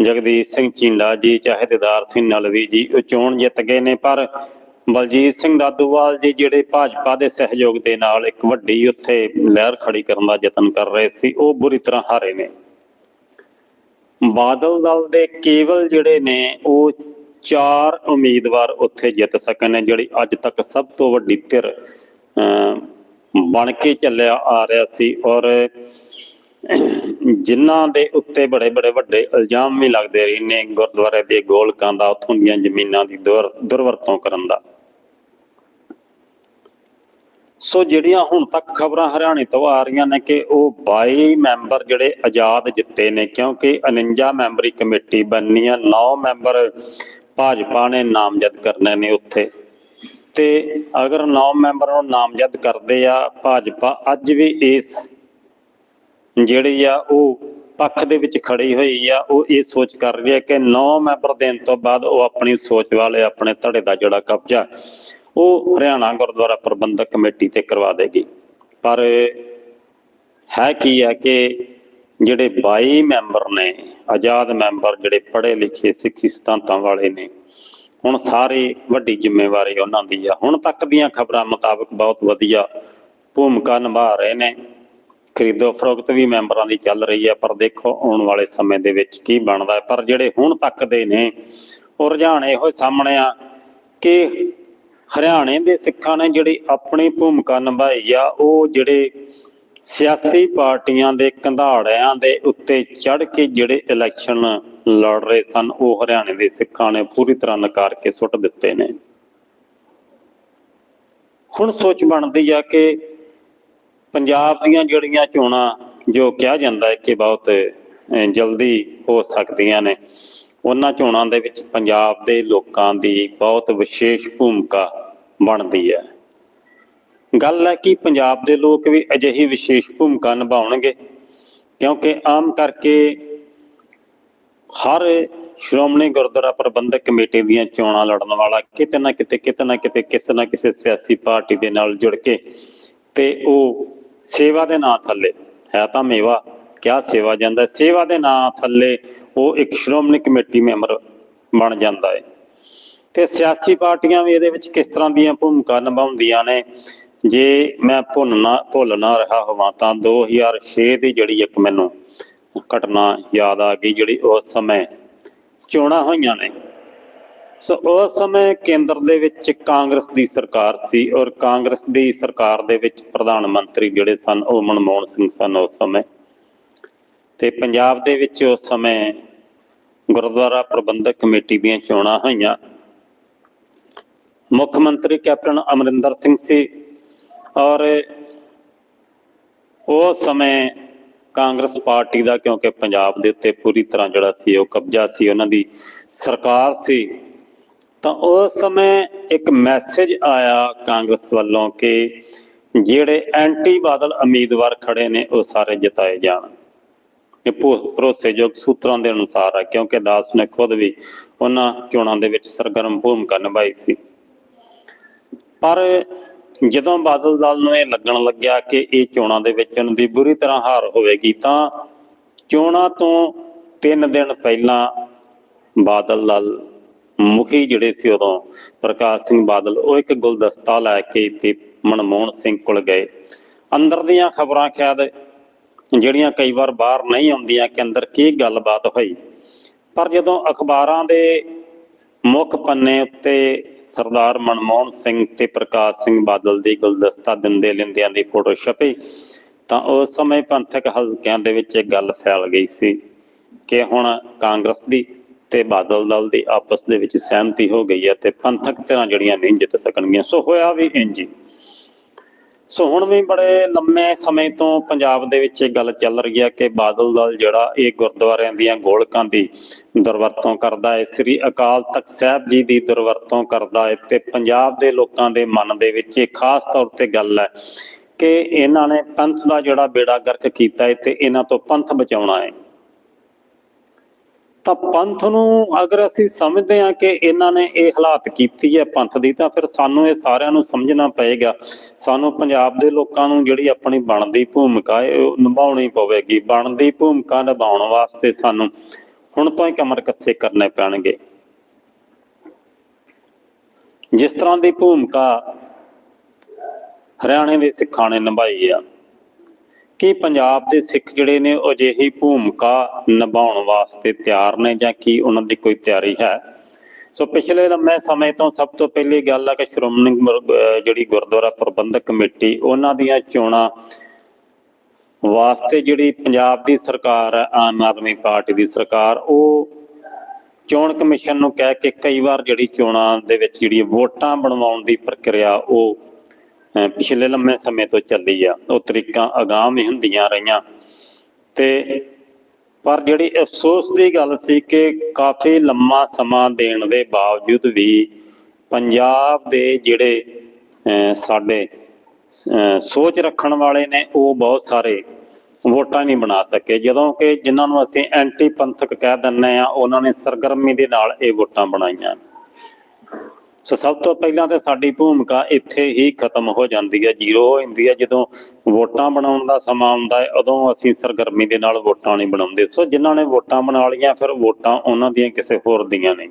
ਜਗਦੀਸ਼ ਸਿੰਘ ਚੀਂਡਾ ਜੀ, ਚਾਹੇ ਦਿਦਾਰ ਸਿੰਘ ਨਲਵੀ ਜੀ, ਉਹ ਚੋਣ ਜਿੱਤ ਗਏ ਨੇ, ਪਰ ਬਲਜੀਤ ਸਿੰਘ ਦਾਦੂਵਾਲ ਜੀ ਜਿਹੜੇ ਭਾਜਪਾ ਦੇ ਸਹਿਯੋਗ ਦੇ ਨਾਲ ਇੱਕ ਵੱਡੀ ਉੱਥੇ ਲਹਿਰ ਖੜੀ ਕਰਨ ਦਾ ਯਤਨ ਕਰ ਰਹੇ ਸੀ ਉਹ ਬੁਰੀ ਤਰ੍ਹਾਂ ਹਾਰੇ ਨੇ। ਬਾਦਲ ਦਲ ਦੇ ਕੇਵਲ ਜਿਹੜੇ ਨੇ ਉਹ ਚਾਰ ਉਮੀਦਵਾਰ ਉੱਥੇ ਜਿੱਤ ਸਕੇ ਨੇ ਜਿਹੜੀ ਅੱਜ ਤੱਕ ਸਭ ਤੋਂ ਵੱਡੀ ਧਿਰ ਅਮ, ਬਣ ਕੇ ਚੱਲਿਆ ਆ ਰਿਹਾ ਸੀ ਔਰ ਜਿਨ੍ਹਾਂ ਦੇ ਉੱਤੇ ਬੜੇ ਬੜੇ ਵੱਡੇ ਇਲਜ਼ਾਮ ਵੀ ਲੱਗਦੇ ਰਹੇ ਨੇ ਗੁਰਦੁਆਰੇ ਦੇ ਗੋਲਕਾਂ ਦਾ ਉਥੋਂ ਦੀਆਂ ਜ਼ਮੀਨਾਂ ਦੀ ਦੁਰ- ਦੁਰਵਰਤੋਂ ਕਰਨ ਦਾ। ਸੋ ਜਿਹੜੀਆਂ ਹੁਣ ਤੱਕ ਖਬਰਾਂ ਹਰਿਆਣੇ ਤੋਂ ਆ ਰਹੀਆਂ ਨੇ ਕਿ ਉਹ 22 ਮੈਂਬਰ ਜਿਹੜੇ ਆਜ਼ਾਦ ਜਿੱਤੇ ਨੇ, ਕਿਉਂਕਿ 49 ਮੈਂਬਰੀ ਕਮੇਟੀ ਬਣਨੀ ਆ 9 ਮੈਂਬਰ ਭਾਜਪਾ ਨੇ ਨਾਮਜ਼ਦ ਕਰਨੇ ਨੇ ਉੱਥੇ। ਤੇ ਅਗਰ 9 ਮੈਂਬਰ ਨੂੰ ਨਾਮਜ਼ਦ ਕਰਦੇ ਆ, ਭਾਜਪਾ ਅੱਜ ਵੀ ਇਸ ਜਿਹੜੀ ਆ, ਉਹ ਪੱਖ ਦੇ ਵਿੱਚ ਖੜੀ ਹੋਈ ਆ, ਉਹ ਇਹ ਸੋਚ ਕਰ ਰਹੀ ਹੈ ਕਿ 9 ਮੈਂਬਰ ਦੇਣ ਤੋਂ ਬਾਅਦ ਉਹ ਆਪਣੀ ਸੋਚ ਵਾਲੇ ਆਪਣੇ ਧੜੇ ਦਾ ਜਿਹੜਾ ਕਬਜ਼ਾ ਉਹ ਹਰਿਆਣਾ ਗੁਰਦੁਆਰਾ ਪ੍ਰਬੰਧਕ ਕਮੇਟੀ ਤੇ ਕਰਵਾ ਦੇਗੀ। ਪਰ ਹੈ ਕੀ ਹੈ ਕਿ ਜਿਹੜੇ 22 ਮੈਂਬਰ ਨੇ, ਆਜ਼ਾਦ ਮੈਂਬਰ ਜਿਹੜੇ ਪੜ੍ਹੇ ਲਿਖੇ ਸਿੱਖੀ ਸਿਧਾਂਤਾਂ ਵਾਲੇ ਨੇ, ਹੁਣ ਸਾਰੇ ਵੱਡੀ ਜ਼ਿੰਮੇਵਾਰੀ ਉਹਨਾਂ ਦੀ ਆ। ਹੁਣ ਤੱਕ ਦੀਆਂ ਖਬਰਾਂ ਮੁਤਾਬਕ ਬਹੁਤ ਵਧੀਆ ਭੂਮਿਕਾ ਨਿਭਾ ਰਹੇ ਨੇ। ਖਰੀਦੋ ਫਰੋਖਤ ਵੀ ਮੈਂਬਰਾਂ ਦੀ ਚੱਲ ਰਹੀ ਹੈ ਪਰ ਦੇਖੋ ਆਉਣ ਵਾਲੇ ਸਮੇਂ ਦੇ ਵਿੱਚ ਕੀ ਬਣਦਾ। ਪਰ ਜਿਹੜੇ ਹੁਣ ਤੱਕ ਦੇ ਨੇ, ਉਹ ਰੁਝਾਨ ਇਹੋ ਸਾਹਮਣੇ ਆ ਕਿ ਹਰਿਆਣੇ ਦੇ ਸਿੱਖਾਂ ਨੇ ਜਿਹੜੀ ਆਪਣੀ ਭੂਮਿਕਾ ਨਿਭਾਈ ਆ, ਉਹ ਜਿਹੜੇ ਸਿਆਸੀ ਪਾਰਟੀਆਂ ਦੇ ਕੰਧਾੜਿਆਂ ਦੇ ਉੱਤੇ ਚੜ ਕੇ ਜਿਹੜੇ ਇਲੈਕਸ਼ਨ ਲੜ ਰਹੇ ਸਨ, ਉਹ ਹਰਿਆਣੇ ਦੇ ਸਿੱਖਾਂ ਨੇ ਪੂਰੀ ਤਰ੍ਹਾਂ ਨਕਾਰ ਕੇ ਸੁੱਟ ਦਿੱਤੇ ਨੇ। ਹੁਣ ਸੋਚ ਬਣਦੀ ਆ ਕਿ ਪੰਜਾਬ ਦੀਆਂ ਜਿਹੜੀਆਂ ਚੋਣਾਂ, ਜੋ ਕਿਹਾ ਜਾਂਦਾ ਹੈ ਕਿ ਬਹੁਤ ਜਲਦੀ ਹੋ ਸਕਦੀਆਂ ਨੇ ਉਹਨਾਂ ਚੋਣਾਂ ਦੇ ਵਿੱਚ ਪੰਜਾਬ ਦੇ ਲੋਕਾਂ ਦੀ ਬਹੁਤ ਵਿਸ਼ੇਸ਼ ਭੂਮਿਕਾ ਬਣਦੀ ਹੈ। ਗੱਲ ਹੈ ਕਿ ਪੰਜਾਬ ਦੇ ਲੋਕ ਵੀ ਅਜਿਹੀ ਵਿਸ਼ੇਸ਼ ਭੂਮਿਕਾ ਨਿਭਾਉਣਗੇ, ਕਿਉਂਕਿ ਆਮ ਕਰਕੇ ਹਰ ਸ਼੍ਰੋਮਣੀ ਗੁਰਦੁਆਰਾ ਪ੍ਰਬੰਧਕ ਕਮੇਟੀ ਦੀਆਂ ਚੋਣਾਂ ਲੜਨ ਵਾਲਾ ਕਿਤੇ ਨਾ ਕਿਤੇ ਕਿਤੇ ਨਾ ਕਿਤੇ, ਕਿਸੇ ਨਾ ਕਿਸੇ ਸਿਆਸੀ ਪਾਰਟੀ ਦੇ ਨਾਲ ਜੁੜ ਕੇ ਤੇ ਉਹ ਸੇਵਾ ਦੇ ਨਾਂ ਥੱਲੇ ਹੈ ਤਾਂ ਮੇਵਾ। ਕਿਆ ਸੇਵਾ ਜਾਂਦਾ ਸੇਵਾ ਦੇ ਨਾਂ ਥੱਲੇ ਉਹ ਇੱਕ ਸ਼੍ਰੋਮਣੀ ਕਮੇਟੀ ਮੈਂਬਰ ਬਣ ਜਾਂਦਾ ਹੈ। ਤੇ ਸਿਆਸੀ ਪਾਰਟੀਆਂ ਵੀ ਇਹਦੇ ਵਿੱਚ ਕਿਸ ਤਰ੍ਹਾਂ ਦੀਆਂ ਭੂਮਿਕਾ ਨਿਭਾਉਂਦੀਆਂ ਨੇ? ਜੇ ਮੈਂ ਭੁੱਲ ਨਾ ਭੁੱਲ ਨਾ ਰਿਹਾ ਹੋਵਾਂ ਤਾਂ 2006 ਦੀ ਜਿਹੜੀ ਇੱਕ ਮੈਨੂੰ ਘਟਨਾ ਯਾਦ ਆ ਗਈ, ਜਿਹੜੀ ਉਸ ਸਮੇਂ ਚੋਣਾਂ ਹੋਈਆਂ ਨੇ। ਸੋ ਉਸ ਸਮੇਂ ਕੇਂਦਰ ਦੇ ਵਿੱਚ ਕਾਂਗਰਸ ਦੀ ਸਰਕਾਰ ਸੀ ਔਰ ਕਾਂਗਰਸ ਦੀ ਸਰਕਾਰ ਦੇ ਵਿੱਚ ਪ੍ਰਧਾਨ ਮੰਤਰੀ ਜਿਹੜੇ ਸਨ, ਉਹ ਮਨਮੋਹਨ ਸਿੰਘ ਸਨ ਉਸ ਸਮੇਂ। ਤੇ ਪੰਜਾਬ ਦੇ ਵਿੱਚ ਉਸ ਸਮੇਂ ਗੁਰਦੁਆਰਾ ਪ੍ਰਬੰਧਕ ਕਮੇਟੀ ਦੀਆਂ ਚੋਣਾਂ ਹੋਈਆਂ। ਮੁੱਖ ਮੰਤਰੀ ਕੈਪਟਨ ਅਮਰਿੰਦਰ ਸਿੰਘ ਸੀ ਔਰ ਉਸ ਸਮੇਂ ਕਾਂਗਰਸ ਪਾਰਟੀ ਦਾ, ਕਿਉਂਕਿ ਪੰਜਾਬ ਦੇ ਉੱਤੇ ਪੂਰੀ ਤਰ੍ਹਾਂ ਜਿਹੜਾ ਸੀ ਉਹ ਕਬਜ਼ਾ ਸੀ, ਉਹਨਾਂ ਦੀ ਸਰਕਾਰ ਸੀ, ਤਾਂ ਉਸ ਸਮੇਂ ਇੱਕ ਮੈਸੇਜ ਆਇਆ ਕਾਂਗਰਸ ਵੱਲੋਂ ਕਿ ਜਿਹੜੇ ਐਂਟੀ ਬਾਦਲ ਉਮੀਦਵਾਰ ਖੜੇ ਨੇ ਉਹ ਸਾਰੇ ਜਿਤਾਏ ਜਾਣ। ਇਹ ਭਰੋਸੇਯੋਗ ਸੂਤਰਾਂ ਦੇ ਅਨੁਸਾਰ ਹੈ ਕਿਉਂਕਿ ਦਾਸ ਨੇ ਖੁਦ ਵੀ ਉਹਨਾਂ ਚੋਣਾਂ ਦੇ ਵਿੱਚ ਸਰਗਰਮ ਭੂਮਿਕਾ ਨਿਭਾਈ ਸੀ। ਪਰ ਜਦੋਂ ਬਾਦਲ ਦਲ ਨੂੰ ਇਹ ਲੱਗਣ ਲੱਗਿਆ ਕਿ ਇਹ ਚੋਣਾਂ ਦੇ ਵਿੱਚ ਉਹਨਾਂ ਦੀ ਬੁਰੀ ਤਰ੍ਹਾਂ ਹਾਰ ਹੋਵੇਗੀ, ਤਾਂ ਚੋਣਾਂ ਤੋਂ 3 ਦਿਨ ਪਹਿਲਾਂ ਬਾਦਲ ਦਲ ਮੁਖੀ ਜਿਹੜੇ ਸੀ ਉਦੋਂ ਪ੍ਰਕਾਸ਼ ਸਿੰਘ ਬਾਦਲ, ਉਹ ਇੱਕ ਗੁਲਦਸਤਾ ਲੈ ਕੇ ਤੇ ਮਨਮੋਹਨ ਸਿੰਘ ਕੋਲ ਗਏ। ਅੰਦਰ ਦੀਆਂ ਖਬਰਾਂ ਖਿਆਦ ਜਿਹੜੀਆਂ ਕਈ ਵਾਰ ਬਾਹਰ ਨਹੀਂ ਆਉਂਦੀਆਂ ਕਿ ਅੰਦਰ ਕੀ ਗੱਲਬਾਤ ਹੋਈ। ਪਰ ਜਦੋਂ ਅਖਬਾਰਾਂ ਦੇ ਮੁੱਖ ਪੰਨੇ ਉੱਤੇ ਸਰਦਾਰ ਮਨਮੋਹਨ ਸਿੰਘ ਤੇ ਪ੍ਰਕਾਸ਼ ਸਿੰਘ ਬਾਦਲ ਦੀ ਗੁਲਦਸਤਾ ਦਿੰਦੇ ਲੈਂਦਿਆਂ ਦੀ ਫੋਟੋ ਛਪੀ, ਤਾਂ ਉਸ ਸਮੇਂ ਪੰਥਕ ਹਲਕਿਆਂ ਦੇ ਵਿੱਚ ਇਹ ਗੱਲ ਫੈਲ ਗਈ ਸੀ ਕਿ ਹੁਣ ਕਾਂਗਰਸ ਦੀ ਤੇ ਬਾਦਲ ਦਲ ਦੀ ਆਪਸ ਦੇ ਵਿੱਚ ਸਹਿਮਤੀ ਹੋ ਗਈ ਹੈ ਤੇ ਪੰਥਕ ਧਿਰਾਂ ਜਿਹੜੀਆਂ ਨਹੀਂ ਜਿੱਤ ਸਕਣਗੀਆਂ, ਸੋ ਹੋਇਆ ਵੀ ਇੰਜ ਹੀ। ਸੋ ਹੁਣ ਵੀ ਬੜੇ ਲੰਮੇ ਸਮੇਂ ਤੋਂ ਪੰਜਾਬ ਦੇ ਵਿੱਚ ਇਹ ਗੱਲ ਚੱਲ ਰਹੀ ਹੈ ਕਿ ਬਾਦਲ ਦਲ ਜਿਹੜਾ ਇਹ ਗੁਰਦੁਆਰਿਆਂ ਦੀਆਂ ਗੋਲਕਾਂ ਦੀ ਦੁਰਵਰਤੋਂ ਕਰਦਾ ਹੈ। ਸ੍ਰੀ ਅਕਾਲ ਤਖਤ ਸਾਹਿਬ ਜੀ ਦੀ ਦੁਰਵਰਤੋਂ ਕਰਦਾ ਹੈ ਤੇ ਪੰਜਾਬ ਦੇ ਲੋਕਾਂ ਦੇ ਮਨ ਦੇ ਵਿੱਚ ਇਹ ਖਾਸ ਤੌਰ ਤੇ ਗੱਲ ਹੈ ਕਿ ਇਹਨਾਂ ਨੇ ਪੰਥ ਦਾ ਜਿਹੜਾ ਬੇੜਾ ਗਰਕ ਕੀਤਾ ਹੈ ਤੇ ਇਹਨਾਂ ਤੋਂ ਪੰਥ ਬਚਾਉਣਾ ਹੈ। ਤਾਂ ਪੰਥ ਨੂੰ ਅਗਰ ਅਸੀਂ ਸਮਝਦੇ ਹਾਂ ਕਿ ਇਹਨਾਂ ਨੇ ਇਹ ਹਾਲਾਤ ਕੀਤੀ ਹੈ ਪੰਥ ਦੀ, ਤਾਂ ਫਿਰ ਸਾਨੂੰ ਇਹ ਸਾਰਿਆਂ ਨੂੰ ਸਮਝਣਾ ਪਏਗਾ। ਸਾਨੂੰ ਪੰਜਾਬ ਦੇ ਲੋਕਾਂ ਨੂੰ ਜਿਹੜੀ ਆਪਣੀ ਬਣਦੀ ਭੂਮਿਕਾ ਹੈ, ਉਹ ਨਿਭਾਉਣੀ ਪਵੇਗੀ। ਬਣਦੀ ਭੂਮਿਕਾ ਨਿਭਾਉਣ ਵਾਸਤੇ ਸਾਨੂੰ ਹੁਣ ਤੋਂ ਹੀ ਕਮਰ ਕੱਸੇ ਕਰਨੇ ਪੈਣਗੇ। ਜਿਸ ਤਰ੍ਹਾਂ ਦੀ ਭੂਮਿਕਾ ਹਰਿਆਣੇ ਦੇ ਸਿੱਖਾਂ ਨੇ ਨਿਭਾਈ ਆ ਕਿ ਪੰਜਾਬ ਦੇ ਸਿੱਖ ਜਿਹੜੇ ਨੇ ਉਹ ਅਜਿਹੀ ਭੂਮਿਕਾ ਨਿਭਾਉਣ ਵਾਸਤੇ ਤਿਆਰ ਨੇ ਜਾਂ ਕੀ ਉਹਨਾਂ ਦੀ ਕੋਈ ਤਿਆਰੀ ਹੈ? ਸੋ ਪਿਛਲੇ ਲੰਮੇ ਸਮੇਂ ਤੋਂ ਸਭ ਤੋਂ ਪਹਿਲੀ ਗੱਲ ਹੈ ਕਿ ਸ਼੍ਰੋਮਣੀ ਜਿਹੜੀ ਗੁਰਦੁਆਰਾ ਪ੍ਰਬੰਧਕ ਕਮੇਟੀ, ਉਹਨਾਂ ਦੀਆਂ ਚੋਣਾਂ ਵਾਸਤੇ ਜਿਹੜੀ ਪੰਜਾਬ ਦੀ ਸਰਕਾਰ ਹੈ ਆਮ ਆਦਮੀ ਪਾਰਟੀ ਦੀ ਸਰਕਾਰ, ਉਹ ਚੋਣ ਕਮਿਸ਼ਨ ਨੂੰ ਕਹਿ ਕੇ ਕਈ ਵਾਰ ਜਿਹੜੀ ਚੋਣਾਂ ਦੇ ਵਿੱਚ ਜਿਹੜੀ ਵੋਟਾਂ ਬਣਵਾਉਣ ਦੀ ਪ੍ਰਕਿਰਿਆ, ਉਹ ਪਿਛਲੇ ਲੰਮੇ ਸਮੇਂ ਤੋਂ ਚੱਲੀ ਆ, ਉਹ ਤਰੀਕਾਂ ਅਗਾਮ ਹੀ ਹੁੰਦੀਆਂ ਰਹੀਆਂ। ਤੇ ਪਰ ਜਿਹੜੀ ਅਫਸੋਸ ਦੀ ਗੱਲ ਸੀ ਕਿ ਕਾਫੀ ਲੰਮਾ ਸਮਾਂ ਦੇਣ ਦੇ ਬਾਵਜੂਦ ਵੀ ਪੰਜਾਬ ਦੇ ਜਿਹੜੇ ਸਾਡੇ ਸੋਚ ਰੱਖਣ ਵਾਲੇ ਨੇ, ਉਹ ਬਹੁਤ ਸਾਰੇ ਵੋਟਾਂ ਨਹੀਂ ਬਣਾ ਸਕੇ। ਜਦੋਂ ਕਿ ਜਿਨ੍ਹਾਂ ਨੂੰ ਅਸੀਂ ਐਂਟੀ ਪੰਥਕ ਕਹਿ ਦਿੰਨੇ ਆ ਉਹਨਾਂ ਨੇ ਸਰਗਰਮੀ ਦੇ ਨਾਲ ਇਹ ਵੋਟਾਂ ਬਣਾਈਆਂ। ਸੋ ਸਭ ਤੋਂ ਪਹਿਲਾਂ ਤੇ ਸਾਡੀ ਭੂਮਿਕਾ ਇੱਥੇ ਹੀ ਖਤਮ ਹੋ ਜਾਂਦੀ ਹੈ, ਜ਼ੀਰੋ ਹੋ ਜਾਂਦੀ ਹੈ। ਜਦੋਂ ਵੋਟਾਂ ਬਣਾਉਣ ਦਾ ਸਮਾਂ ਆਉਂਦਾ ਹੈ, ਉਦੋਂ ਅਸੀਂ ਸਰਗਰਮੀ ਦੇ ਨਾਲ ਵੋਟਾਂ ਨਹੀਂ ਬਣਾਉਂਦੇ। ਸੋ ਜਿਨ੍ਹਾਂ ਨੇ ਵੋਟਾਂ ਬਣਾ ਲਈਆਂ, ਫਿਰ ਵੋਟਾਂ ਉਹਨਾਂ ਦੀਆਂ ਕਿਸੇ ਹੋਰ ਦੀਆਂ ਨਹੀਂ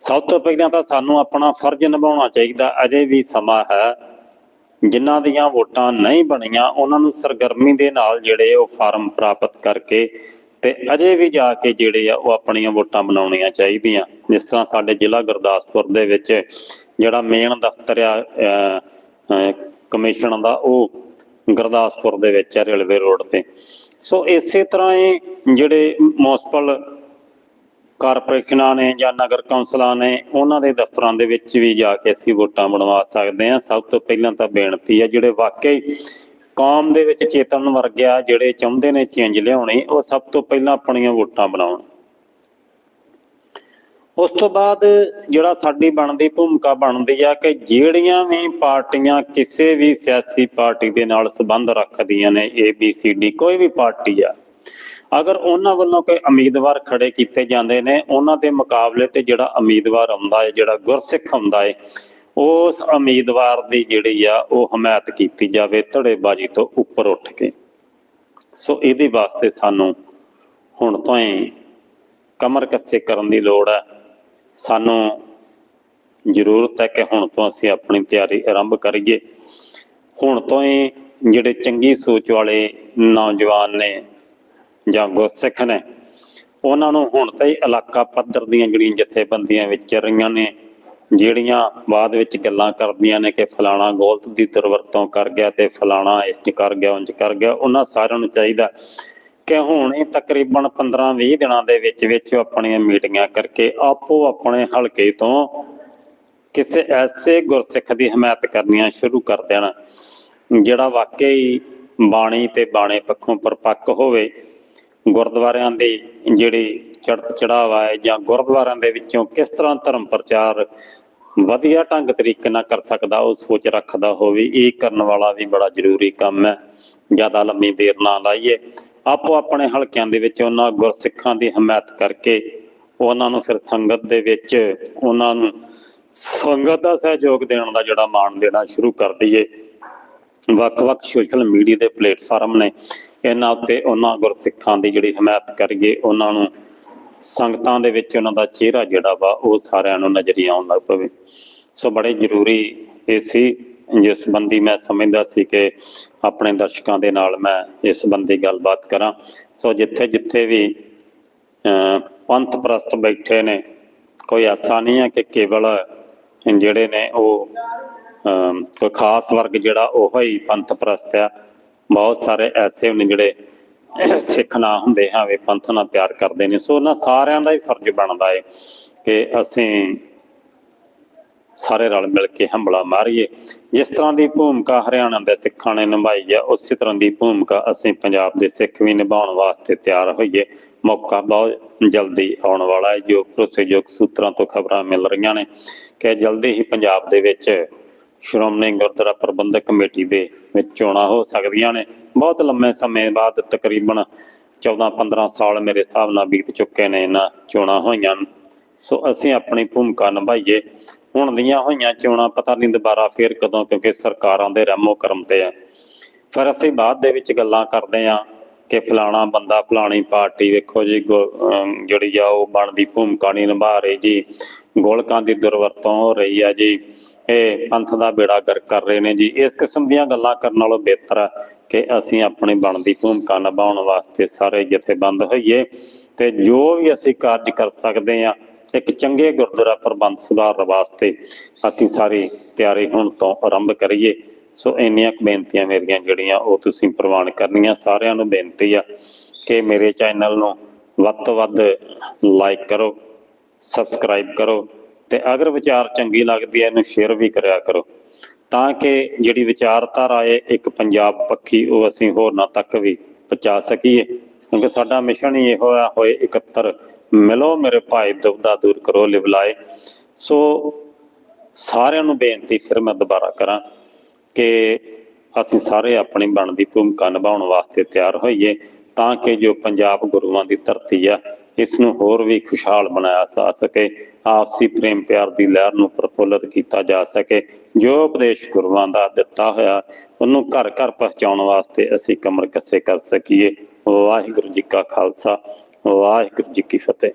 ਸਭ ਤੋਂ ਪਹਿਲਾਂ ਤਾਂ ਸਾਨੂੰ ਆਪਣਾ ਫਰਜ਼ ਨਿਭਾਉਣਾ ਚਾਹੀਦਾ, ਅਜੇ ਵੀ ਸਮਾਂ ਹੈ। ਜਿਨ੍ਹਾਂ ਦੀਆਂ ਵੋਟਾਂ ਨਹੀਂ ਬਣੀਆਂ, ਉਹਨਾਂ ਨੂੰ ਸਰਗਰਮੀ ਦੇ ਨਾਲ ਜਿਹੜੇ ਉਹ ਫਾਰਮ ਪ੍ਰਾਪਤ ਕਰਕੇ ਤੇ ਅਜੇ ਵੀ ਜਾ ਕੇ ਜਿਹੜੇ ਆ ਉਹ ਆਪਣੀਆਂ ਵੋਟਾਂ ਬਣਾਉਣੀਆਂ ਚਾਹੀਦੀਆਂ। ਜਿਸ ਤਰ੍ਹਾਂ ਸਾਡੇ ਜ਼ਿਲ੍ਹਾ ਗੁਰਦਾਸਪੁਰ ਦੇ ਵਿੱਚ ਜਿਹੜਾ ਮੇਨ ਦਫ਼ਤਰ ਆ ਕਮਿਸ਼ਨ ਦਾ ਉਹ ਗੁਰਦਾਸਪੁਰ ਦੇ ਵਿੱਚ ਹੈ ਰੇਲਵੇ ਰੋਡ ਤੇ। ਸੋ ਇਸੇ ਤਰ੍ਹਾਂ ਹੀ ਜਿਹੜੇ ਮਿਊਨਿਸਪਲ ਕਾਰਪੋਰੇਸ਼ਨਾਂ ਨੇ ਜਾਂ ਨਗਰ ਕੌਂਸਲਾਂ ਨੇ, ਉਹਨਾਂ ਦੇ ਦਫ਼ਤਰਾਂ ਦੇ ਵਿੱਚ ਵੀ ਜਾ ਕੇ ਅਸੀਂ ਵੋਟਾਂ ਬਣਵਾ ਸਕਦੇ ਹਾਂ। ਸਭ ਤੋਂ ਪਹਿਲਾਂ ਤਾਂ ਬੇਨਤੀ ਹੈ ਜਿਹੜੇ ਵਾਕਈ ਕੌਮ ਦੇ ਵਿੱਚ ਚੇਤਨ ਵਰਗਿਆ ਜਿਹੜੇ ਚਾਹੁੰਦੇ ਨੇ ਚੇਂਜ ਲਿਆਉਣੀ, ਉਹ ਸਭ ਤੋਂ ਪਹਿਲਾਂ ਆਪਣੀਆਂ ਵੋਟਾਂ ਬਣਾਉਣ। ਉਸ ਤੋਂ ਬਾਅਦ ਜਿਹੜਾ ਸਾਡੀ ਬਣਦੀ ਭੂਮਿਕਾ ਬਣਦੀ ਆ ਕਿ ਜਿਹੜੀਆਂ ਵੀ ਪਾਰਟੀਆਂ ਕਿਸੇ ਵੀ ਸਿਆਸੀ ਪਾਰਟੀ ਦੇ ਨਾਲ ਸੰਬੰਧ ਰੱਖਦੀਆਂ ਨੇ ਏ ਬੀ ਸੀ ਡੀ ਕੋਈ ਵੀ ਪਾਰਟੀ ਆ, ਅਗਰ ਉਹਨਾਂ ਵੱਲੋਂ ਕੋਈ ਉਮੀਦਵਾਰ ਖੜੇ ਕੀਤੇ ਜਾਂਦੇ ਨੇ, ਉਹਨਾਂ ਦੇ ਮੁਕਾਬਲੇ ਤੇ ਜਿਹੜਾ ਉਮੀਦਵਾਰ ਆਉਂਦਾ ਹੈ, ਜਿਹੜਾ ਗੁਰਸਿੱਖ ਆਉਂਦਾ ਹੈ ਉਸ ਉਮੀਦਵਾਰ ਦੀ ਜਿਹੜੀ ਆ, ਉਹ ਹਮਾਇਤ ਕੀਤੀ ਜਾਵੇ ਧੜੇਬਾਜ਼ੀ ਤੋਂ ਉੱਪਰ ਉੱਠ ਕੇ। ਸੋ ਇਹਦੇ ਵਾਸਤੇ ਸਾਨੂੰ ਹੁਣ ਤੋਂ ਹੀ ਕਮਰ ਕੱਸੇ ਕਰਨ ਦੀ ਲੋੜ ਹੈ ਸਾਨੂੰ ਜ਼ਰੂਰਤ ਹੈ ਕਿ ਹੁਣ ਤੋਂ ਅਸੀਂ ਆਪਣੀ ਤਿਆਰੀ ਆਰੰਭ ਕਰੀਏ। ਹੁਣ ਤੋਂ ਹੀ ਜਿਹੜੇ ਚੰਗੀ ਸੋਚ ਵਾਲੇ ਨੌਜਵਾਨ ਨੇ ਜਾਂ ਗੁਰਸਿੱਖ ਨੇ, ਉਹਨਾਂ ਨੂੰ ਹੁਣ ਤਾਂ ਹੀ ਇਲਾਕਾ ਪੱਧਰ ਦੀਆਂ ਜਿਹੜੀਆਂ ਜਥੇਬੰਦੀਆਂ ਵਿੱਚ ਰਹੀਆਂ ਨੇ ਜਿਹੜੀਆਂ ਬਾਅਦ ਵਿੱਚ ਗੱਲਾਂ ਕਰਦੀਆਂ ਨੇ ਕਿ ਫਲਾਣਾ ਗਲਤ ਦੀ ਦੁਰਵਰਤੋਂ ਕਰ ਗਿਆ ਤੇ ਫਲਾਣਾ ਇਸ ਚ ਕਰ ਗਿਆ ਉਂਝ ਕਰ ਗਿਆ, ਉਹਨਾਂ ਸਾਰਿਆਂ ਨੂੰ ਚਾਹੀਦਾ ਕਿ ਹੁਣ ਇਹ ਤਕਰੀਬਨ 15-20 ਦਿਨਾਂ ਦੇ ਵਿੱਚ ਵਿੱਚ ਆਪਣੀਆਂ ਮੀਟਿੰਗਾਂ ਕਰਕੇ ਆਪੋ ਆਪਣੇ ਹਲਕੇ ਤੋਂ ਕਿਸੇ ਐਸੇ ਗੁਰਸਿੱਖ ਦੀ ਹਮਾਇਤ ਕਰਨੀਆਂ ਸ਼ੁਰੂ ਕਰ ਦੇਣਾ, ਜਿਹੜਾ ਵਾਕਈ ਬਾਣੀ ਤੇ ਬਾਣੇ ਪੱਖੋਂ ਪਰਪੱਕ ਹੋਵੇ। ਗੁਰਦੁਆਰਿਆਂ ਦੀ ਜਿਹੜੀ ਚੜਤ ਚੜਾਵਾ ਹੈ ਜਾਂ ਗੁਰਦੁਆਰਿਆਂ ਦੇ ਵਿੱਚੋਂ ਕਿਸ ਤਰ੍ਹਾਂ ਧਰਮ ਪ੍ਰਚਾਰ ਵਧੀਆ ਢੰਗ ਤਰੀਕੇ ਨਾਲ ਕਰ ਸਕਦਾ, ਉਹ ਸੋਚ ਰੱਖਦਾ ਹੋਵੇ, ਇਹ ਕਰਨ ਵਾਲਾ ਵੀ ਬੜਾ ਜ਼ਰੂਰੀ ਕੰਮ ਹੈ। ਜ਼ਿਆਦਾ ਲੰਮੀ ਦੇਰ ਨਾ ਲਾਈਏ। ਆਪੋ ਆਪਣੇ ਹਲਕਿਆਂ ਦੇ ਵਿੱਚ ਉਹਨਾਂ ਗੁਰਸਿੱਖਾਂ ਦੀ ਹਮਾਇਤ ਕਰਕੇ, ਉਹਨਾਂ ਨੂੰ ਫਿਰ ਸੰਗਤ ਦੇ ਵਿੱਚ ਉਹਨਾਂ ਨੂੰ ਸੰਗਤ ਦਾ ਸਹਿਯੋਗ ਦੇਣ ਦਾ ਜਿਹੜਾ ਮਾਣ ਦੇਣਾ ਸ਼ੁਰੂ ਕਰ ਦਈਏ। ਵੱਖ-ਵੱਖ ਸੋਸ਼ਲ ਮੀਡੀਆ ਦੇ ਪਲੇਟਫਾਰਮ ਨੇ, ਇਹਨਾਂ ਉੱਤੇ ਉਹਨਾਂ ਗੁਰਸਿੱਖਾਂ ਦੀ ਜਿਹੜੀ ਹਮਾਇਤ ਕਰੀਏ, ਉਹਨਾਂ ਨੂੰ ਸੰਗਤਾਂ ਦੇ ਵਿੱਚ ਉਹਨਾਂ ਦਾ ਚਿਹਰਾ ਜਿਹੜਾ ਵਾ ਉਹ ਸਾਰਿਆਂ ਨੂੰ ਨਜ਼ਰੀ ਆਉਣ ਲੱਗ ਪਵੇ। ਸੋ ਬੜੇ ਜ਼ਰੂਰੀ ਇਹ ਸੀ। ਜਿਸ ਸੰਬੰਧੀ ਮੈਂ ਸਮਝਦਾ ਸੀ ਕਿ ਆਪਣੇ ਦਰਸ਼ਕਾਂ ਦੇ ਨਾਲ ਮੈਂ ਇਸ ਸੰਬੰਧੀ ਗੱਲਬਾਤ ਕਰਾਂ। ਸੋ ਜਿੱਥੇ ਜਿੱਥੇ ਵੀ ਅਹ, ਪੰਥ ਪ੍ਰਸਤ ਬੈਠੇ ਨੇ ਕੋਈ ਐਸਾ ਨਹੀਂ ਹੈ ਕਿ ਕੇਵਲ ਜਿਹੜੇ ਨੇ ਉਹ ਅਮ, ਕੋਈ ਖਾਸ ਵਰਗ ਜਿਹੜਾ ਉਹ ਹੀ ਪੰਥ ਪ੍ਰਸਤ ਆ। ਬਹੁਤ ਸਾਰੇ ਐਸੇ ਨੇ ਜਿਹੜੇ ਸਿੱਖ ਨਾ ਹੁੰਦੇ ਹਾਵੇ ਪੰਥ ਨਾਲ ਪਿਆਰ ਕਰਦੇ ਨੇ। ਸੋ ਉਹਨਾਂ ਸਾਰਿਆਂ ਦਾ ਹੀ ਫਰਜ਼ ਬਣਦਾ ਹੈ ਕਿ ਅਸੀਂ ਸਾਰੇ ਰਲ ਮਿਲ ਕੇ ਹੰਬਲਾ ਮਾਰੀਏ। ਜਿਸ ਤਰ੍ਹਾਂ ਦੀ ਭੂਮਿਕਾ ਹਰਿਆਣਾ ਦੇ ਸਿੱਖਾਂ ਨੇ ਨਿਭਾਈ ਹੈ ਉਸੇ ਤਰ੍ਹਾਂ ਦੀ ਭੂਮਿਕਾ ਅਸੀਂ ਪੰਜਾਬ ਦੇ ਸਿੱਖ ਵੀ ਨਿਭਾਉਣ ਵਾਸਤੇ ਤਿਆਰ ਹੋਈਏ। ਮੌਕਾ ਬਹੁਤ ਜਲਦੀ ਆਉਣ ਵਾਲਾ ਹੈ ਜੋ ਭਰੋਸੇਯੋਗ ਸੂਤਰਾਂ ਤੋਂ ਖਬਰਾਂ ਮਿਲ ਰਹੀਆਂ ਨੇ ਕਿ ਜਲਦੀ ਹੀ ਪੰਜਾਬ ਦੇ ਵਿੱਚ ਸ਼੍ਰੋਮਣੀ ਗੁਰਦੁਆਰਾ ਪ੍ਰਬੰਧਕ ਕਮੇਟੀ ਦੇ ਵਿੱਚ ਚੋਣਾਂ ਹੋ ਸਕਦੀਆਂ ਨੇ। ਬਹੁਤ ਲੰਮੇ ਸਮੇਂ ਬਾਅਦ ਤਕਰੀਬਨ 14-15 ਸਾਲ ਮੇਰੇ ਹਿਸਾਬ ਨਾਲ ਬੀਤ ਚੁੱਕੇ ਨੇ ਇਹਨਾਂ ਚੋਣਾਂ ਹੋਈਆਂ ਸੋ ਅਸੀਂ ਆਪਣੀ ਭੂਮਿਕਾ ਨਿਭਾਈਏ। ਹੁਣ ਦੀਆਂ ਹੋਈਆਂ ਚੋਣਾਂ ਪਤਾ ਨਹੀਂ ਦੁਬਾਰਾ ਫੇਰ ਕਦੋਂ ਕਿਉਂਕਿ ਸਰਕਾਰਾਂ ਦੇ ਰਹਿਮੋ ਕਰਮ ਤੇ ਆ। ਫਿਰ ਅਸੀਂ ਬਾਅਦ ਦੇ ਵਿੱਚ ਗੱਲਾਂ ਕਰਦੇ ਆ ਕਿ ਫਲਾਣਾ ਬੰਦਾ, ਫਲਾਣੀ ਪਾਰਟੀ ਵੇਖੋ ਜੀ, ਗੋ- ਜਿਹੜੀ ਆ ਉਹ ਬਣਦੀ ਭੂਮਿਕਾ ਨਹੀਂ ਨਿਭਾ ਰਹੀ ਜੀ। ਗੋਲਕਾਂ ਦੀ ਦੁਰਵਰਤੋਂ ਹੋ ਰਹੀ ਆ ਜੀ। ਇਹ ਪੰਥ ਦਾ ਬੇੜਾ ਗਰਕ ਕਰ ਰਹੇ ਨੇ ਜੀ। ਇਸ ਕਿਸਮ ਦੀਆਂ ਗੱਲਾਂ ਕਰਨ ਨਾਲੋਂ ਬਿਹਤਰ ਆ ਕਿ ਅਸੀਂ ਆਪਣੀ ਬਣਦੀ ਭੂਮਿਕਾ ਨਿਭਾਉਣ ਵਾਸਤੇ ਸਾਰੇ ਜਥੇਬੰਦ ਹੋਈਏ ਤੇ ਜੋ ਵੀ ਅਸੀਂ ਕਾਰਜ ਕਰ ਸਕਦੇ ਆ, ਇੱਕ ਚੰਗੇ ਗੁਰਦੁਆਰਾ ਪ੍ਰਬੰਧ ਸੁਧਾਰ ਵਾਸਤੇ ਅਸੀਂ ਸਾਰੀ ਤਿਆਰੀ ਹੁਣ ਤੋਂ ਆਰੰਭ ਕਰੀਏ। ਸੋ ਇੰਨੀਆਂ ਬੇਨਤੀਆਂ ਮੇਰੀਆਂ ਜਿਹੜੀਆਂ ਉਹ ਤੁਸੀਂ ਪ੍ਰਵਾਨ ਕਰਨੀਆਂ, ਸਾਰਿਆਂ ਨੂੰ ਬੇਨਤੀ ਆ ਕਿ ਮੇਰੇ ਚੈਨਲ ਨੂੰ ਵੱਧ ਤੋਂ ਵੱਧ ਲਾਈਕ ਕਰੋ ਸਬਸਕ੍ਰਾਈਬ ਕਰੋ ਤੇ ਅਗਰ ਵਿਚਾਰ ਚੰਗੀ ਲੱਗਦੀ ਹੈ, ਇਹਨੂੰ ਸ਼ੇਅਰ ਵੀ ਕਰਿਆ ਕਰੋ। ਤਾਂ ਕਿ ਜਿਹੜੀ ਵਿਚਾਰਧਾਰਾ ਹੈ, ਇੱਕ ਪੰਜਾਬ ਪੱਖੀ, ਉਹ ਅਸੀਂ ਹੋਰਨਾਂ ਤੱਕ ਵੀ ਪਹੁੰਚਾ ਸਕੀਏ। ਕਿਉਂਕਿ ਸਾਡਾ ਮਿਸ਼ਨ ਹੀ ਇਹੋ ਆ, ਹੋਏ ਇਕੱਤਰ। ਮਿਲੋ ਮੇਰੇ ਭਾਈ, ਦੁਬਦਾ ਦੂਰ ਕਰੋ, ਲਿਵਲਾਏ। ਸੋ ਸਾਰਿਆਂ ਨੂੰ ਬੇਨਤੀ, ਫਿਰ ਮੈਂ ਦੁਬਾਰਾ ਕਰਾਂ ਕਿ ਅਸੀਂ ਸਾਰੇ ਆਪਣੀ ਬਣਦੀ ਭੂਮਿਕਾ ਨਿਭਾਉਣ ਵਾਸਤੇ ਤਿਆਰ ਹੋਈਏ, ਤਾਂ ਕਿ ਜੋ ਪੰਜਾਬ ਗੁਰੂਆਂ ਦੀ ਧਰਤੀ ਆ, ਇਸ ਨੂੰ ਹੋਰ ਵੀ ਖੁਸ਼ਹਾਲ ਬਣਾਇਆ ਜਾ ਸਕੇ। ਆਪਸੀ ਪ੍ਰੇਮ ਪਿਆਰ ਦੀ ਲਹਿਰ ਨੂੰ ਪ੍ਰਫੁੱਲਤ ਕੀਤਾ ਜਾ ਸਕੇ। ਜੋ ਉਪਦੇਸ਼ ਗੁਰੂਆਂ ਦਾ ਦਿੱਤਾ ਹੋਇਆ, ਉਹਨੂੰ ਘਰ ਘਰ ਪਹੁੰਚਾਉਣ ਵਾਸਤੇ ਅਸੀਂ ਕਮਰ ਕੱਸੇ ਕਰ ਸਕੀਏ। ਵਾਹਿਗੁਰੂ ਜੀ ਕਾ ਖਾਲਸਾ, ਵਾਹਿਗੁਰੂ ਜੀ ਕੀ ਫਤਿਹ।